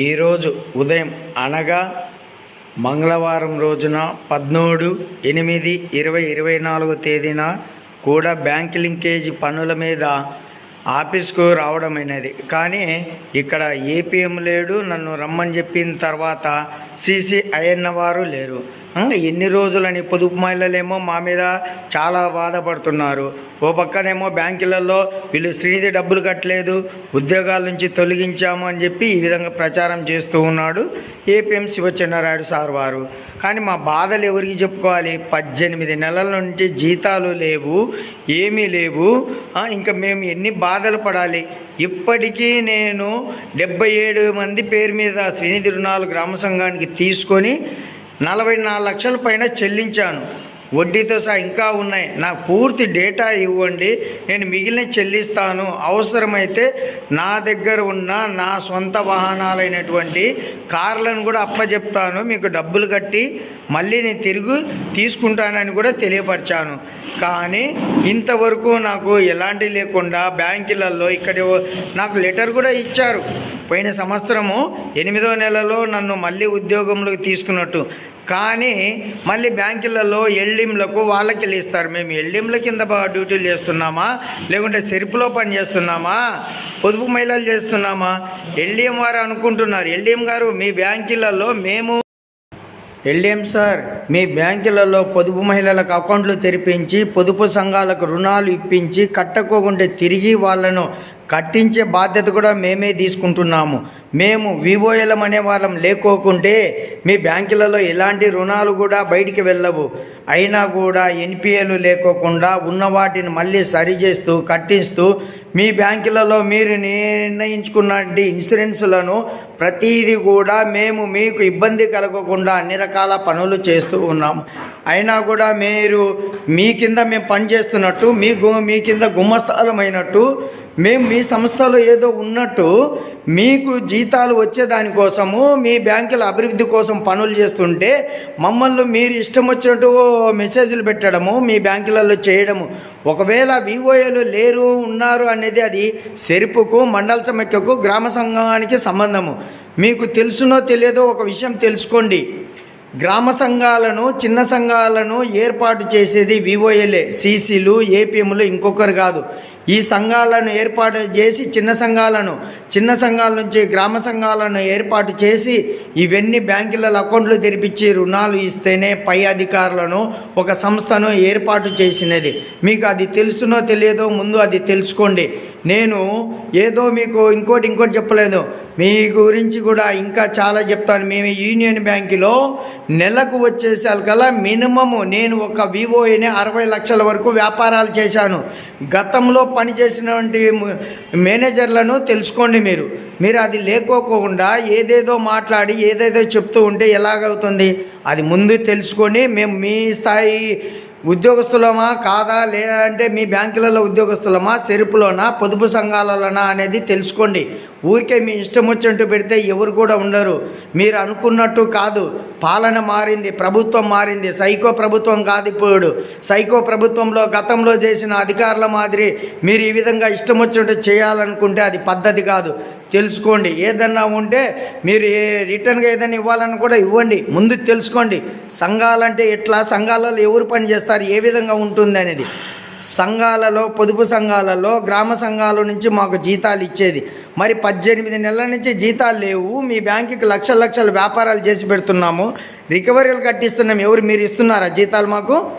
ఈరోజు ఉదయం అనగా మంగళవారం రోజున పద్మూడు ఎనిమిది ఇరవై ఇరవై నాలుగు తేదీన కూడా బ్యాంక్ లింకేజ్ పనుల మీద ఆఫీస్కు రావడమైనది కానీ ఇక్కడ ఏపీఎం లేడు నన్ను రమ్మని చెప్పిన తర్వాత సీసీ వారు లేరు. ఎన్ని రోజులని పొదుపు మహిళలేమో మా మీద చాలా బాధపడుతున్నారు. ఓ పక్కనేమో బ్యాంకులలో వీళ్ళు శ్రీనిధి డబ్బులు కట్టలేదు ఉద్యోగాల నుంచి తొలగించాము అని చెప్పి ఈ విధంగా ప్రచారం చేస్తూ ఉన్నాడు ఏపీఎం శివచంద్రరాయుడు సార్ వారు. కానీ మా బాధలు ఎవరికి చెప్పుకోవాలి? పద్దెనిమిది నెలల నుంచి జీతాలు లేవు ఏమీ లేవు. ఇంకా మేము ఎన్ని బాధలు పడాలి? ఇప్పటికీ నేను డెబ్బై ఏడు మంది పేరు మీద శ్రీనిధి రుణాలు గ్రామ సంఘానికి తీసుకొని నలభై నాలుగు లక్షల పైన చెల్లించాను. వడ్డీతో సహా ఇంకా ఉన్నాయి. నాకు పూర్తి డేటా ఇవ్వండి. నేను మిగిలిన చెల్లిస్తాను. అవసరమైతే నా దగ్గర ఉన్న నా సొంత వాహనాలైనటువంటి కార్లను కూడా అప్పచెప్తాను మీకు డబ్బులు కట్టి మళ్ళీ నేను తిరిగి తీసుకుంటానని కూడా తెలియపరిచాను. కానీ ఇంతవరకు నాకు ఎలాంటి లేకుండా బ్యాంకులలో ఇక్కడ నాకు లెటర్ కూడా ఇచ్చారు. పోయిన సంవత్సరము ఎనిమిదో నెలలో నన్ను మళ్ళీ ఉద్యోగంలోకి తీసుకున్నట్టు. కానీ మళ్ళీ బ్యాంకులలో ఎల్డింలకు వాళ్ళకి ఇస్తారు మేము ఎల్డింల కింద డ్యూటీలు చేస్తున్నామా? లేకుంటే సెరుపులో పని చేస్తున్నామా? పొదుపు మహిళలు చేస్తున్నామా? ఎల్డిఎం వారు అనుకుంటున్నారు. ఎల్డిఎం గారు మీ బ్యాంకులలో మేము ఎల్డిఎం సార్ మీ బ్యాంకులలో పొదుపు మహిళలకు అకౌంట్లు తెరిపించి పొదుపు సంఘాలకు రుణాలు ఇప్పించి కట్టకోకుంటే తిరిగి వాళ్ళను కట్టించే బాధ్యత కూడా మేమే తీసుకుంటున్నాము. మేము వివోఎలం అనే వాళ్ళం లేకోకుంటే మీ బ్యాంకులలో ఎలాంటి రుణాలు కూడా బయటికి వెళ్ళవు. అయినా కూడా ఎన్పిఏలు లేకోకుండా ఉన్న వాటిని మళ్ళీ సరిచేస్తూ కట్టిస్తూ మీ బ్యాంకులలో మీరు నిర్ణయించుకున్నటువంటి ఇన్సూరెన్స్లను ప్రతిదీ కూడా మేము మీకు ఇబ్బంది కలగకుండా అన్ని రకాల పనులు చేస్తూ ఉన్నాము. అయినా కూడా మీరు మీ కింద మేము పనిచేస్తున్నట్టు మీ గు మీ కింద గుమ్మస్థలమైనట్టు మేము మీ సంస్థలో ఏదో ఉన్నట్టు మీకు జీతాలు వచ్చే దానికోసము మీ బ్యాంకుల అభివృద్ధి కోసం పనులు చేస్తుంటే మమ్మల్ని మీరు ఇష్టం వచ్చినట్టు మెసేజ్లు పెట్టడము మీ బ్యాంకులలో చేయడము. ఒకవేళ వివోఏలు లేరు ఉన్నారు అనేది అది సెరుపుకు మండల సమైక్యకు గ్రామ సంఘానికి సంబంధము. మీకు తెలుసునో తెలియదో ఒక విషయం తెలుసుకోండి. గ్రామ సంఘాలను చిన్న సంఘాలను ఏర్పాటు చేసేది వివోఎల్ఏ సీసీలు ఏపీఎంలు ఇంకొకరు కాదు. ఈ సంఘాలను ఏర్పాటు చేసి చిన్న సంఘాలను చిన్న సంఘాల నుంచి గ్రామ సంఘాలను ఏర్పాటు చేసి ఇవన్నీ బ్యాంకులలో అకౌంట్లు తెరిపించి రుణాలు ఇస్తేనే పై అధికారులను ఒక సంస్థను ఏర్పాటు చేసినది. మీకు అది తెలుసునో తెలియదో ముందు అది తెలుసుకోండి. నేను ఏదో మీకు ఇంకోటి ఇంకోటి చెప్పలేదు. మీ గురించి కూడా ఇంకా చాలా చెప్తాను. మేము యూనియన్ బ్యాంకులో నెలకు వచ్చేసరికల్లా మినిమము నేను ఒక వివోఏని అరవై లక్షల వరకు వ్యాపారాలు చేశాను. గతంలో పనిచేసినటువంటి మేనేజర్లను తెలుసుకోండి మీరు. మీరు అది లేకోకుండా ఏదేదో మాట్లాడి ఏదేదో చెప్తూ ఉంటే ఎలాగవుతుంది? అది ముందు తెలుసుకొని మేము మీ స్థాయి ఉద్యోగస్తులమా కాదా లేదంటే మీ బ్యాంకులలో ఉద్యోగస్తులమా సెరుపులోనా పొదుపు సంఘాలలోనా అనేది తెలుసుకోండి. ఊరికే మీ ఇష్టం వచ్చినట్టు పెడితే ఎవరు కూడా ఉండరు. మీరు అనుకున్నట్టు కాదు. పాలన మారింది ప్రభుత్వం మారింది. సైకో ప్రభుత్వం కాదు ఇప్పుడు. సైకో ప్రభుత్వంలో గతంలో చేసిన అధికారుల మాదిరి మీరు ఈ విధంగా ఇష్టం వచ్చినట్టు చేయాలనుకుంటే అది పద్ధతి కాదు. తెలుసుకోండి. ఏదన్నా ఉంటే మీరు ఏ రిటర్న్గా ఏదైనా ఇవ్వాలని కూడా ఇవ్వండి. ముందు తెలుసుకోండి. సంఘాలంటే ఎట్లా? సంఘాలలో ఎవరు పని చేస్తారు? ఏ విధంగా ఉంటుంది అనేది. సంఘాలలో పొదుపు సంఘాలలో గ్రామ సంఘాల నుంచి మాకు జీతాలు ఇచ్చేది. మరి పద్దెనిమిది నెలల నుంచి జీతాలు లేవు. మీ బ్యాంకుకి లక్షల లక్షల వ్యాపారాలు చేసి పెడుతున్నాము. రికవరీలు కట్టిస్తున్నాం. ఎవరు మీరు ఇస్తున్నారా జీతాలు మాకు?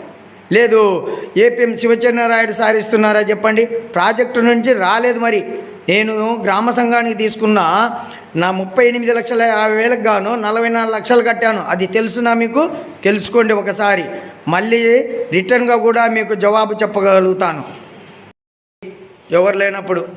లేదు. ఏపీఎం శివచంద్రరాయుడు సార్ ఇస్తున్నారా చెప్పండి. ప్రాజెక్టు నుంచి రాలేదు మరి. నేను గ్రామ సంఘానికి తీసుకున్న నా ముప్పై ఎనిమిది లక్షల యాభై వేలకు గాను నలభై నాలుగు లక్షలు కట్టాను. అది తెలుసునా మీకు? తెలుసుకోండి ఒకసారి. మళ్ళీ రిటర్న్గా కూడా మీకు జవాబు చెప్పగలుగుతాను. ఎవరు లేనప్పుడు.